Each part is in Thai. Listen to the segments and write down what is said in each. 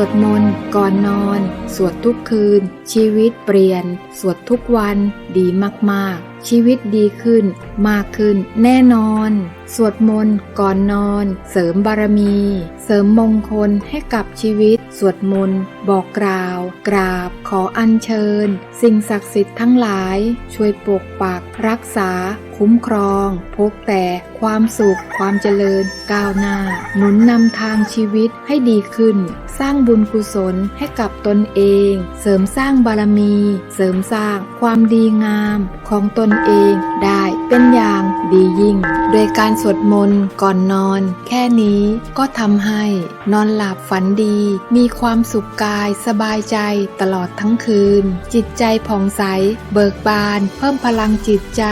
วดมนต์ก่อนนอน สวดทุกคืน ชีวิตเปลี่ยน สวดทุกวันดีมากๆ ชีวิตดีขึ้น มากขึ้น แน่นอน สวดมนต์ก่อนนอน เสริมบารมี เสริมมงคลให้กับชีวิต สวดมนต์บอกกล่าว กราบ ขออัญเชิญ สิ่งศักดิ์สิทธิ์ทั้งหลาย ช่วยปกปักรักษา คุ้มครอง พบแต่ความสุข ความเจริญ ก้าวหน้า หนุนนำทางชีวิตให้ดีขึ้น สร้างบุญกุศลให้กับตนเอง เสริมสร้างบารมี เสริมสร้างความดีงามของตนเองได้ เป็นอย่างดียิ่ง โดยการสวดมนต์ก่อนนอน แค่นี้ก็ทำให้นอนหลับฝันดี มีความสุขกายสบายใจตลอดทั้งคืน จิตใจผ่องใส เบิกบาน เพิ่มพลังจิตใจ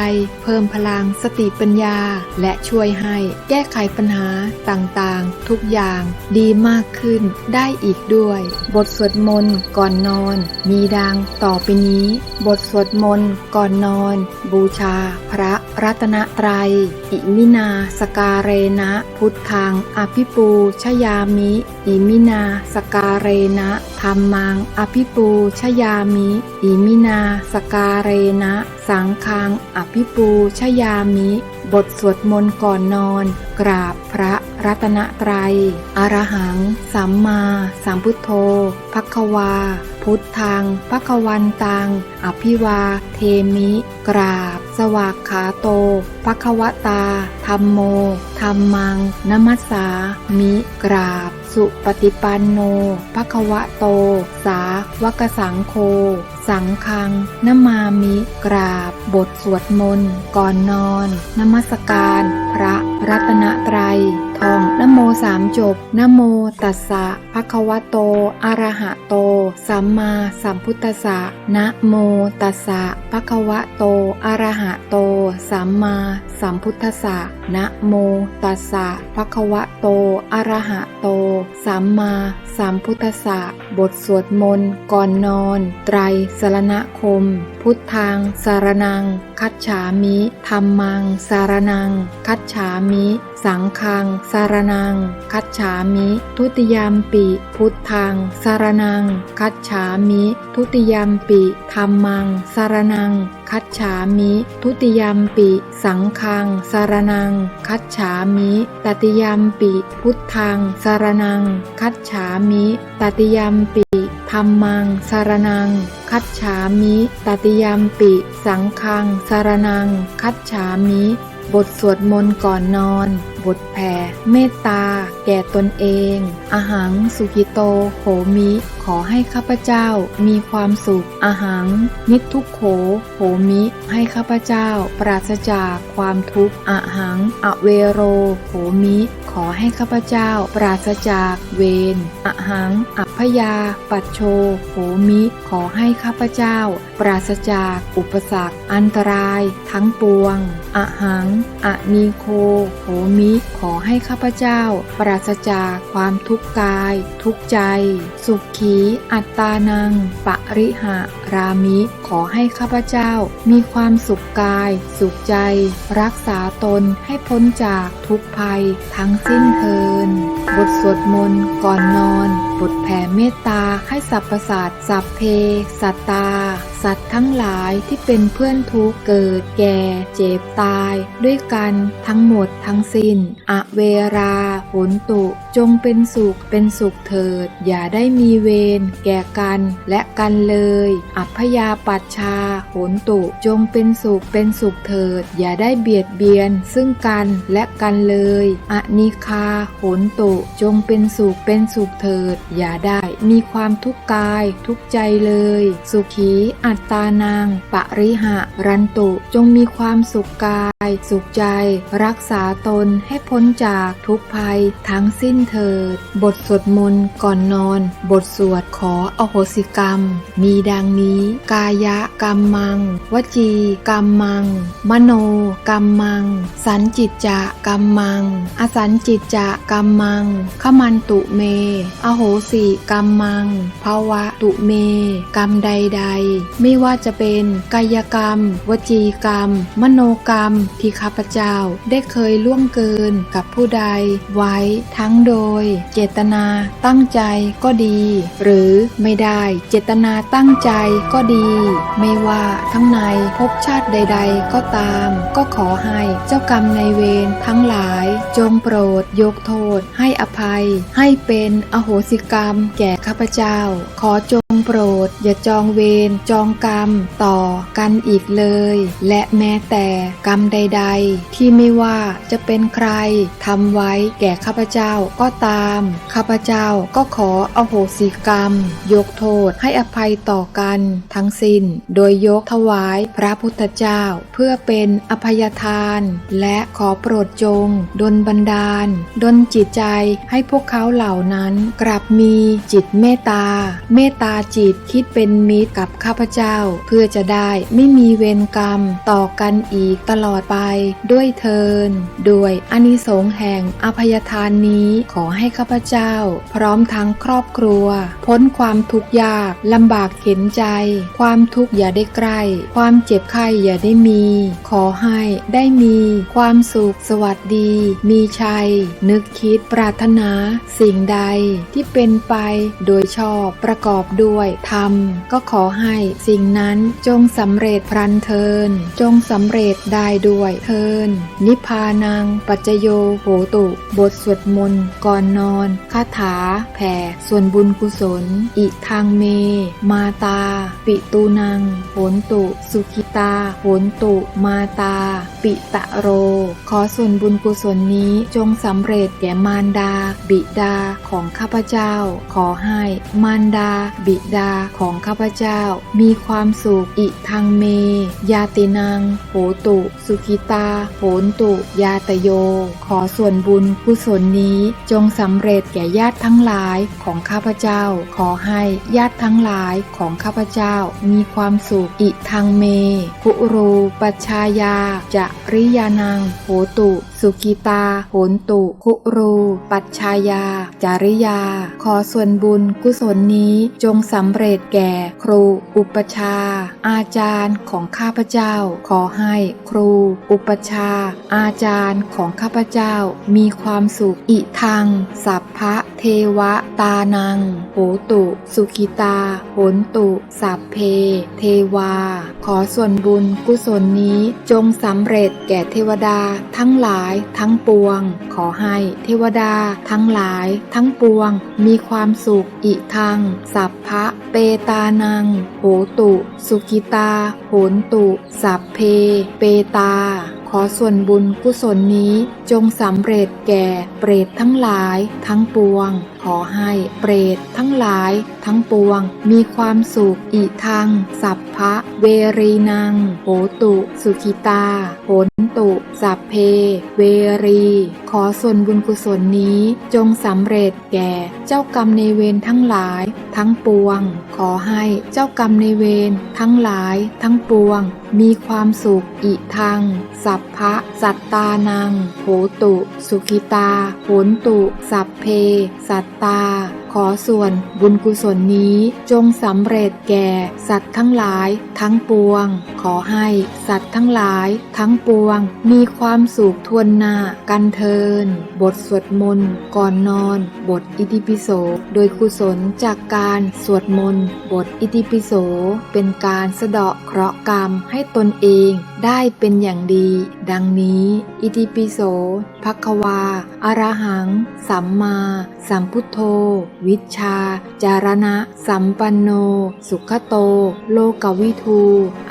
เพิ่มพลังสติปัญญา และช่วยให้แก้ไขปัญหาต่างๆ ทุกอย่างดีมากขึ้นได้อีกด้วย บทสวดมนต์ก่อนนอน มีดังต่อไปนี้ บทสวดมนต์ก่อนนอน บูชาพระ รัตนตรัย อิมินาสการเรนะ พุทธัง อภิปูชยามิ อิมินาสการเรนะธรรมัง อภิปูชยามิ อิมินาสการเรนะ สังฆัง อภิปูชยามิ บทสวดมนต์ก่อนนอน กราบพระ รัตนตรัย อรหัง สัมมาสัมพุทโธภควา พุทธังภควันตัง อภิวา เทมิ กราบ สวากขาโตภควตา ธรรมโม ธรรมังนมัสสามิ กราบ สุปฏิปันโนภควะโต สาวกสังโฆสังฆังนมามิกราบ บทสวดมนต์ ก่อนนอน นมัสการ พระรัตนตรัย ท่องนโมสามจบนโมตัสสะภะคะวะโตอะระหะโต สัมมาสัมพุทธัสสะนะโมตัสสะภะคะวะโตอะระหะโต สัมมาสัมพุทธัสสะนะโมตัสสะภะคะวะโตอะระหะโต สัมมาสัมพุทธัสสะบทสวดมนต์ก่อนนอน ไตรสรณคม พุทธังสารนัง คัจฉามิธรรมัง สารนัง คัจฉามิ สังฆัง สารนัง คัจฉามิ ทุติยามปิ พุทธัง สารนัง คัจฉามิ ทุติยามปิธรรมัง สารนัง คัจฉามิ ทุติยามปิ สังฆัง สารนัง คัจฉามิตติยามปิ พุทธัง สารนัง คัจฉามิตติยามปิ รรมังสารนัง คัจฉามิ ตติยามปิ สังคังสารนัง คัจฉามิ บทสวดมนต์ก่อนนอน บทแผ่เมตตา แก่ตนเอง อาหังสุขิโตโหมิ ขอให้ข้าพเจ้ามีความสุข อาหัง นิทุกโขโหมิ ให้ข้าพเจ้า ปราศจากความทุกข์อาหัง อเวโรโหมิ ขอให้ข้าพเจ้า ปราศจากเวรอาหัง อัพยา ปัจโชโหมิ ขอให้ข้าพเจ้าปราศจากอุปสรรค อันตรายทั้งปวง อหัง อนีโคโหมิ ขอให้ข้าพเจ้า ปราศจากความทุกข์กาย ทุกใจ สุขี อัตตานังปริหะรามิ ขอให้ข้าพเจ้า มีความสุขกาย สุขใจ รักษาตนให้พ้นจากทุกภัยทั้งสิ้นเทิน บทสวดมนต์ก่อนนอน บทแผ่เมตตาให้สรรพสัตว์สัพเพสัตตาสัตว์ทั้งหลายที่เป็นเพื่อนทุกเกิด แก่ เจ็บตาย ด้วยกันทั้งหมดทั้งสิ้น อเวราโหนตุ จงเป็นสุขเป็นสุขเถิด อย่าได้มีเวรแก่กันและกันเลย อัพยาปัชชาโหนตุ จงเป็นสุขเป็นสุขเถิด อย่าได้เบียดเบียน ซึ่งกันและกันเลยอนิคาโหนตุ จงเป็นสุขเป็นสุขเถิด อย่าได้มีความทุกข์กายทุกใจเลย สุขีอัตตานางปริหะรันตุจงมีความสุขกาย สุขใจ รักษาตนให้พ้นจากทุกภัยทั้งสิ้นเถิด บทสวดมนต์ก่อนนอน บทสวดขออโหสิกรรม มีดังนี้ กายะกรรมัง วจีกรรมัง มโนกรรมัง สันจิตจะกรรมัง อสันจิตจะกรรมัง ขมันตุเม อโหสิกรรมังภาวะตุเม กรรมใดๆ ไม่ว่าจะเป็นกายกรรม วจีกรรม มโนกรรมที่ข้าพเจ้าได้เคยล่วงเกินกับผู้ใดไว้ทั้งโดดย เจตนาตั้งใจก็ดี หรือไม่ได้เจตนาตั้งใจก็ดี ไม่ว่าทั้งในภพชาติใด ๆ ก็ตาม ก็ขอให้เจ้ากรรมในเวรทั้งหลาย จงโปรด ยกโทษ ให้อภัย ให้เป็นอโหสิกรรม แก่ข้าพเจ้า ขอจง โปรด อย่าจองเวรจองกรรม ต่อกันอีกเลย และแม้แต่กรรมใด ๆ ที่ไม่ว่าจะเป็นใครทำไว้แก่ข้าพเจ้าก็ตาม ข้าพเจ้าก็ขออโหสิกรรม ยกโทษให้อภัยต่อกันทั้งสิ้น โดยยกถวายพระพุทธเจ้าเพื่อเป็นอภัยทาน และขอโปรดจงดลบันดาล ดลจิตใจให้พวกเขาเหล่านั้น กลับมีจิตเมตตา เมตตาจิตคิดเป็นมิตรกับข้าพเจ้า เพื่อจะได้ไม่มีเวรกรรมต่อกันอีกตลอดไปด้วยเทินด้วยอานิสงส์แห่งอภัยทานนี้ขอให้ข้าพเจ้า พร้อมทั้งครอบครัว พ้นความทุกข์ยากลำบากเข็นใจ ความทุกข์อย่าได้ใกล้ ความเจ็บไข้อย่าได้มี ขอให้ได้มีความสุขสวัสดี มีชัย นึกคิดปรารถนา สิ่งใดที่เป็นไปโดยชอบประกอบด้วยธรรมก็ขอให้สิ่งนั้นจงสำเร็จพรันเทิน จงสำเร็จได้ด้วยเทิน นิพพานัง ปัจจโยโหตุ บทสวดมนต์ก่อนนอนคาถา แผ่ ส่วนบุญกุศล อิทางเม มาตา ปิตูนังโหนตุ สุขิตาโหนตุ มาตา ปิตะโร ขอส่วนบุญกุศลนี้จงสำเร็จแก่มารดา บิดาของข้าพเจ้า ขอให้มารดา บิดาของข้าพเจ้า มีความสุขอิทางเม ยาตินังโหตุ สุขิตาโหนตุ ยาตโย ขอส่วนบุญกุศลนี้จงสำเร็จแก่ญาติทั้งหลายของข้าพเจ้า ขอให้ญาติทั้งหลายของข้าพเจ้า มีความสุขอิทางเมกุรูปัชชายาจะริยานังโหตุ สุกิตาโหนตุคุรู ปัชชายา จาริยา ขอส่วนบุญกุศลนี้จงสำเร็จแก่ครูอุปชา อาจารย์ของข้าพเจ้า ขอให้ครูอุปชา อาจารย์ของข้าพเจ้า มีความสุขอิทัง สัพพะเทวะตานังโหตุ สุขิตาโหนตุสัพเพ เทวา ขอส่วนบุญกุศลนี้จงสำเร็จแก่เทวดาทั้งหลายทั้งปวง ขอให้เทวดาทั้งหลายทั้งปวง มีความสุขอิทัง สัพพะเปตานังโหตุ สุขิตาโหนตุ สัพเพ เปตา ขอส่วนบุญกุศลนี้จงสำเร็จแก่เปรตทั้งหลายทั้งปวง ขอให้เปรตทั้งหลายทั้งปวง มีความสุขอิทังสัพพะเวรีนังโหตุ สุขิตาโหน ตุสัพเพ เวรี ขอส่วนบุญกุศลนี้จงสำเร็จแก่เจ้ากรรมในเวรทั้งหลาย ทั้งปวง ขอให้เจ้ากรรมในเวรทั้งหลาย ทั้งปวง มีความสุขอิทัง สัพพะสัตตานังโหตุ สุขิตาโหนตุ สัพเพ สัตตา ขอส่วนบุญกุศลนี้จงสำเร็จแก่ สัตว์ทั้งหลายทั้งปวง ขอให้สัตว์ทั้งหลายทั้งปวง มีความสุขทวนนากันเทิน บทสวดมนต์ก่อนนอน บทอิติปิโส โดยกุศลจากการสวดมนต์บทอิติปิโส เป็นการสะเดาะเคราะห์กรรมให้ตนเองได้เป็นอย่างดี ดังนี้ อิติปิโส ภควา อรหัง สัมมา สัมพุทโธ วิชชา จารณะ สัมปันโน สุขโต โลกวิทู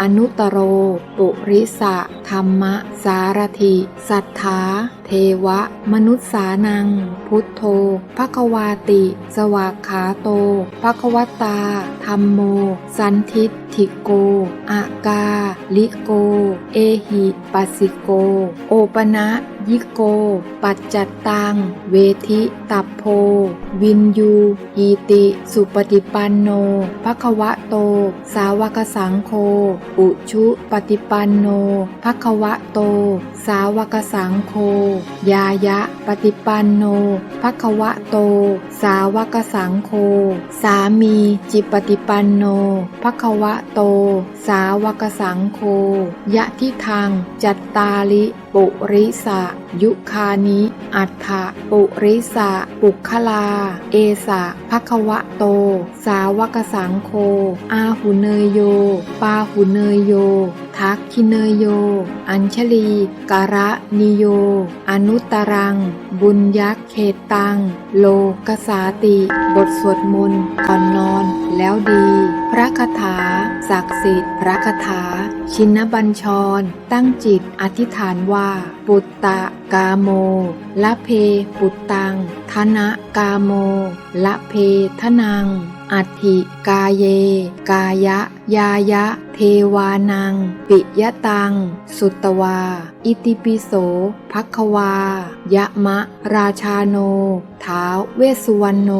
อนุตตโร ปุริสะ ธรรมะ สารถิ สัทธาเทวะ มนุษสานัง พุทโธภควาติ สวากขาโตภควตา ธรรมโม สันทิฏฐิโก อากา ลิโก เอหิปัสสิโก โอปนะยิโก ปัจจัตตัง เวทิตัพโพ วินยูอีติ สุปฏิปันโนภควะโต สาวกสังโฆ อุชุปฏิปันโนภควะโต สาวกสังโฆยายะ ปฏิปันโนภควะโต สาวกสังโฆ สามี จิปฏิปันโนภควะโต สาวกสังโฆ ยะทิทางจัตตาลิ ปุริสะ ยุคานิ อัฏฐปุริสะ ปุคลา เอสะภควะโต สาวกสังโฆ อาหุเนยโย ปาหุเนยโยทักคิเนยโย อัญชลี การะนิโย อนุตตรัง บุญยักษ์เขตตัง โลกสาติ บทสวดมนต์ก่อนนอน แล้วดี พระคาถา ศักดิ์สิทธิ์ พระคาถาชินบัญชร ตั้งจิตอธิษฐานว่า ปุตตะกาโม ละเพปุตตังธนะกาโม ละเพทนัง อัติกาเย กายะ ยายะ เทวานัง ปิยตัง สุตวา อิติปิโสภัควา ยะมะ ราชาโน ท้าวเวสุวรรณโน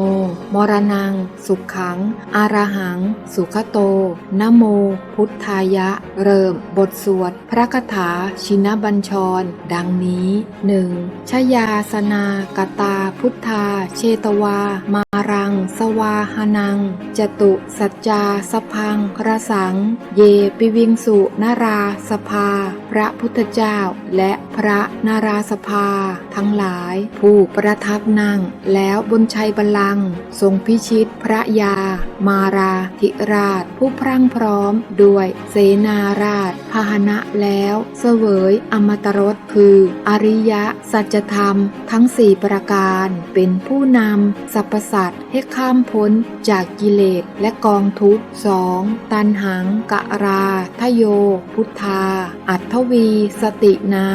มรณัง สุขขัง อารหัง สุขโตนะโม พุทธายะ เริ่ม บทสวด พระคาถาชินบัญชร ดังนี้หนึ่งชยาสนากตาพุทธา เชตวา มารัง สวาหนัง จตุสัจจาสพัง กระสัง เยปิวิงสุนาราสภา ระพุทธเจ้า และพระนาราสภา ทั้งหลาย ผู้ประทับนั่ง แล้วบนชัยบัลลังก์ทรงพิชิตพระยา มาราธิราช ผู้พรั่งพร้อมด้วยเสนาราชพาหนะแล้วเสวยอมตรสคือ อริยะสัจธรรมทั้งสี่ประการ เป็นผู้นำสรรพสัตว์ให้ข้ามพ้นจากกิเลสและกองทุกข์สองตันหังกะราทโย พุทธา อัตถวี สตินา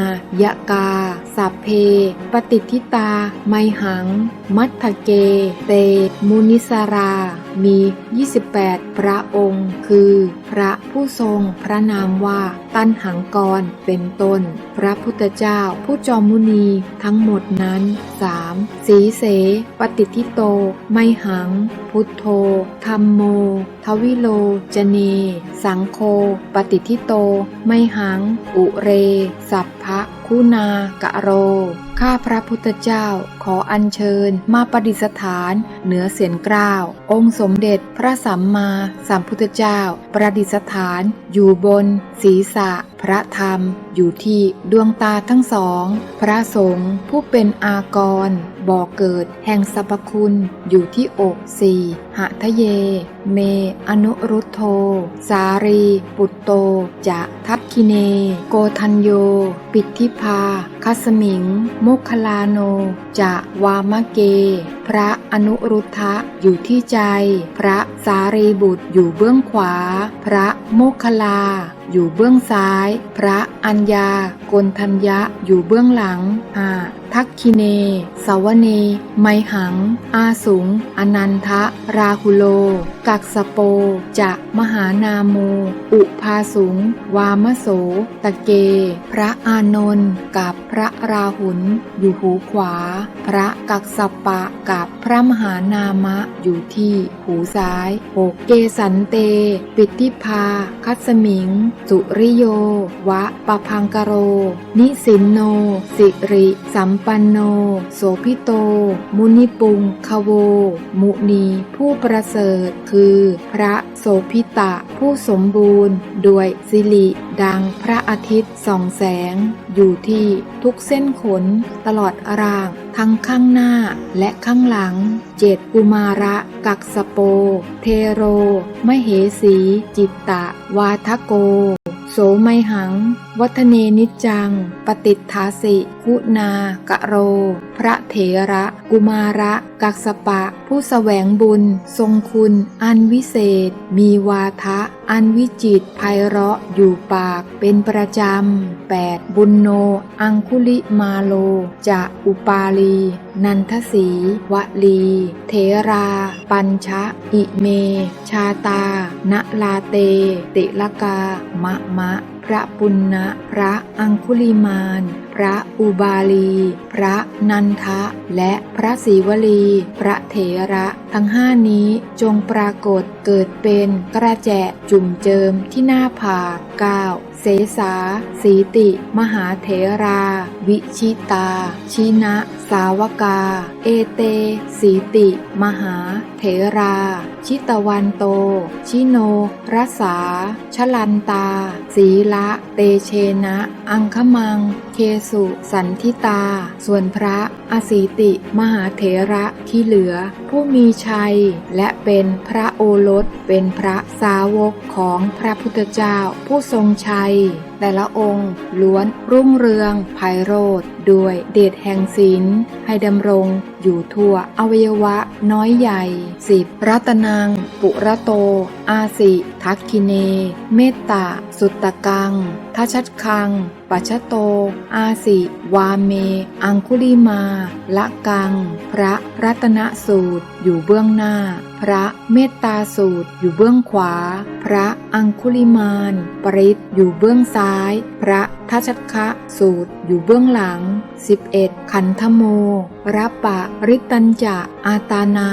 ยะกา สัพเพ ปฏิทิตา ไมหัง มัทธเก เต มุนิสรา มี 28 พระองค์ คือ พระผู้ทรงพระนามว่าตันหังกรเป็นต้น พระพุทธเจ้าผู้จอมมุนีทั้งหมดนั้น 3. สีเส ปฏิทิโต ไมหัง พุทโธธรรมโม ทวิโล จเน สังโฆปฏิทิโต ไมหัง อุเร สัพพะ คุณากะโร ข้าพระพุทธเจ้าขออัญเชิญมาประดิษฐานเหนือเสียนกล้าว องค์สมเด็จพระสัมมาสัมพุทธเจ้า ประดิษฐานอยู่บนศีรษะ พระธรรมอยู่ที่ดวงตาทั้งสอง พระสงฆ์ผู้เป็นอากรบ่อเกิดแห่งสรรพคุณอยู่ที่อกสี่หะทะเย เม อนุรุตโท สารี ปุตโต จะทัตคิเน โกทัญโย ปิทิพาคัสมิง มุคลาโน จะวามะเก พระอนุรุทธะอยู่ที่ใจ พระสารีบุตรอยู่เบื้องขวา พระโมคลา อยู่เบื้องซ้าย พระอัญญากนทัญญะ อยู่เบื้องหลังอา ทักคิเนสาวเน ไมหัง อาสุง อนันทะ ราหุโล กักสโป จะมหานาโม อุพาสุง วามโส ตะเก พระอานนท์กับพระราหุลอยู่หูขวา พระกักสปะกับพระมหานามะอยู่ที่หูซ้ายโหเกสันเต ปิติพาคัสมิง สุริโย วะปะพังกโร นิสินโน สิริสัมปันโน โสพิโต มุนิปุงคโว มุนีผู้ประเสริฐ คือ พระโสพิตะผู้สมบูรณ์ ด้วยสิริดังพระอาทิตย์ส่องแสง อยู่ที่ทุกเส้นขน ตลอดร่าง ทั้งข้างหน้าและข้างหลังเจตกุมาระกักสโป เทโร มเหสี จิตตะ วาทโกโส ไมหัง วัฒเนนิจจัง ปฏิทาสิ คุณากะโร พระเถระ กุมาระ กักสปะ ผู้แสวงบุญ ทรงคุณ อันวิเศษ มีวาทะ อันวิจิตไพเราะอยู่ปาก เป็นประจำ 8. บุญโน อังคุลิมาโล จะอุปาลี นันทสีวลี เทรา ปัญชะ อิเม ชาตา ณลาเต ติลกา มะมะ พระปุณณะ พระอังคุลิมาน ระอุบาลี พระนันทะ และพระศรีวลี พระเถระทั้งห้านี้จงปรากฏเกิดเป็นกระแจจุ่มเจิมที่หน้าผากก้าวเสสา สีติ มหาเถรา วิชิตา ชินะ สาวกา เอเต สีติ มหา เถรา ชิตวันโต ชิโนรสา ชลันตา สีละ เตเชนะ อังคมัง เคสุ สันทิตา ส่วนพระ อสีติ มหาเถระที่เหลือ ผู้มีชัย และเป็นพระโอรส เป็นพระสาวกของพระพุทธเจ้า ผู้ทรงชัย แต่ละองค์ ล้วนรุ่งเรืองไพโรธด้วยเดชแห่งศีลให้ดำรงอยู่ทั่วอวัยวะน้อยใหญ่สิบรัตนังปุระโต อาสิ ทักคิเน เมตตา สุตตะกังทัชัดคัง ปัชโต อาสิ วาเม อังคุลิมา ละกัง พระรัตนสูตร อยู่เบื้องหน้า พระเมตตาสูตร อยู่เบื้องขวา พระอังคุลิมาน ปริตอยู่เบื้องซ้าย พระทัชคะสูตร อยู่เบื้องหลัง 11. ขันธโมรับปะริตตัญจะ อาตานา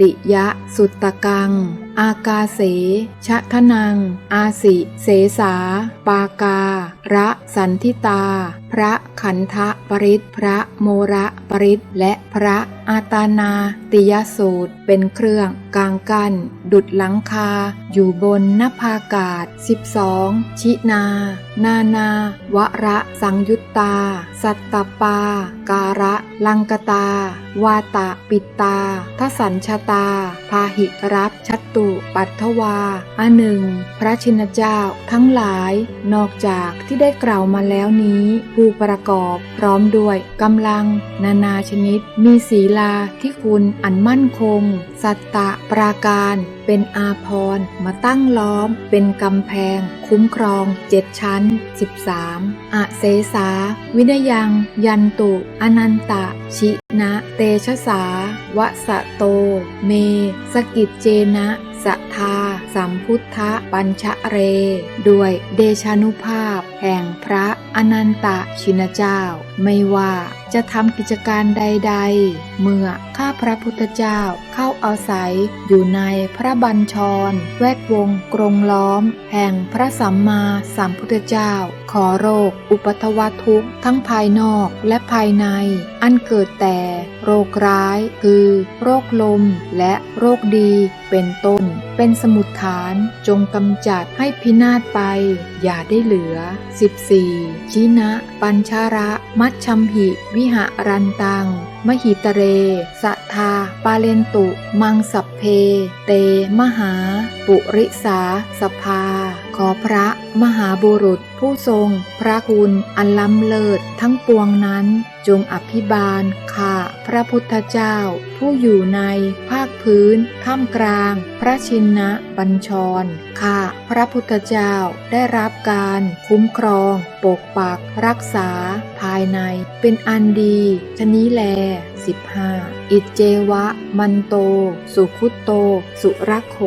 ติยะ สุตตะกัง อากาเส ชะทนัง อาสิ เสสา ปาการะสันทิตา พระขันทะปริตพระโมระปริตและพระ อาตานาติยสูตร เป็นเครื่องกลางกันดุดหลังคา อยู่บนนภากาศ 12. ชินา นานาวระสังยุตตา สัตตปา การะ ลังกตา วาตะปิตตาทสัญชตา พาหิรับชัตตุ ปัทวาอันหนึ่ง พระชินเจ้าทั้งหลาย นอกจากที่ได้กล่าวมาแล้วนี้ ผู้ประกอบพร้อมด้วยกำลัง นานาชนิดมีศีลาที่คุณอันมั่นคง สัตตะปราการ เป็นอาพรมาตั้งล้อม เป็นกำแพง คุ้มครองเจ็ดชั้น 13. อะเสสา วินยัง ยันตุ อนันตะ ชินะ เตชะสาวะสะโต เม สกิจเจนะ สัทธาสัมพุทธปัญชะเร ด้วยเดชานุภาพ แห่งพระอนันตชินเจ้า ไม่ว่าจะทำกิจการใด ๆ เมื่อข้าพระพุทธเจ้าเข้าอาศัยอยู่ในพระบัญชร แวดวงกรงล้อม แห่งพระสัมมาสัมพุทธเจ้าขอโรค อุปทวทุกข์ทั้งภายนอกและภายใน อันเกิดแต่โรคร้าย คือ โรคลมและโรคดีเป็นต้น เป็นสมุดฐานจงกำจัดให้พินาศไป อย่าได้เหลือ 14. ชินะ ปัญชาระ มัชชัมหิ วิหารันตัง มหิตเรสัทธาปาเลนตุ มังสัพเพ เต มหา ปุริสาสภา ขอพระมหาบุรุษ ผู้ทรงพระคุณอันล้ำเลิศทั้งปวงนั้น จงอภิบาลข้าพระพุทธเจ้า ผู้อยู่ในภาคพื้นท่ามกลาง พระชินนะบัญชรข้าพระพุทธเจ้าได้รับการคุ้มครอง ปกปักรักษา ภายในเป็นอันดีชนี้แล 15. อิจเจวะ มันโต สุขุตโต สุรักโข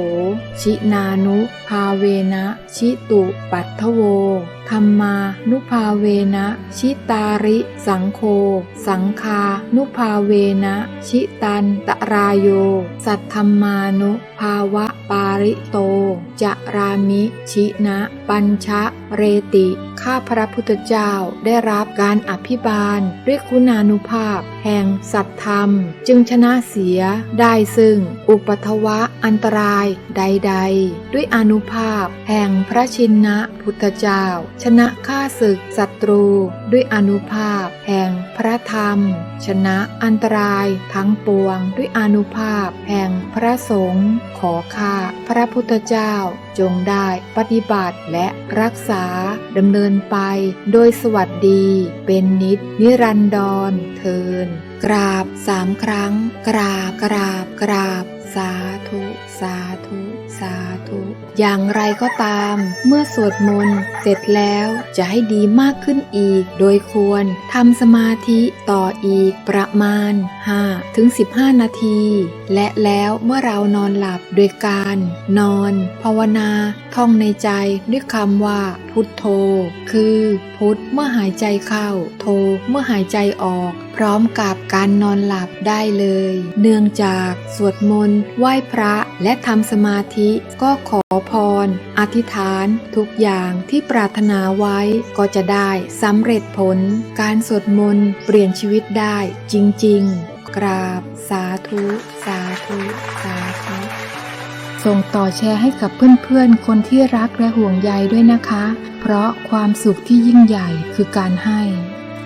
ชินานุ ภาเวนะ ชิตุปัทโวธรรมานุภาเวนะชิตาริ สังโค สังคานุภาเวนะชิตันตรายโย สัทธรรมานุภาวะปาริโต จะรามิ ชินะ ปัญชะ เรติ ข้าพระพุทธเจ้าได้รับการอภิบาล ด้วยคุณานุภาพ แห่งสัตธรรม จึงชนะเสียได้ซึ่ง อุปทวะอันตรายใด ๆ ด้วยอนุภาพ แห่งพระชินนะพุทธเจ้า ชนะข้าศึกศัตรู ด้วยอนุภาพ แห่งพระธรรม ชนะอันตรายทั้งปวง ด้วยอนุภาพ แห่งพระสงฆ์ขอข้าพระพุทธเจ้าจงได้ปฏิบัติและรักษาดำเนินไปโดยสวัสดี เป็นนิด นิรันดรเทิน กราบสามครั้ง กราบกราบกราบ สาธุ สาธุ สาธ ธุ อย่างไรก็ตาม เมื่อสวดมนต์เสร็จแล้วจะให้ดีมากขึ้นอีก โดยควรทำสมาธิต่ออีกประมาณ 5 ถึง 15 นาที และแล้วเมื่อเรานอนหลับโดยการ นอน ภาวนา ท่องในใจด้วยคำว่า พุทโธ คือ พุทเมื่อหายใจเข้า โธเมื่อหายใจออกพร้อมกับการนอนหลับได้เลย เนื่องจากสวดมนต์ไหว้พระและทำสมาธิก็ขอพร อธิษฐาน ทุกอย่างที่ปรารถนาไว้ก็จะได้สำเร็จผล การสวดมนต์เปลี่ยนชีวิตได้จริง ๆ กราบ สาธุ สาธุ สาธุส่งต่อแชร์ให้กับเพื่อนๆ คนที่รักและห่วงใยด้วยนะคะ เพราะความสุขที่ยิ่งใหญ่คือการให้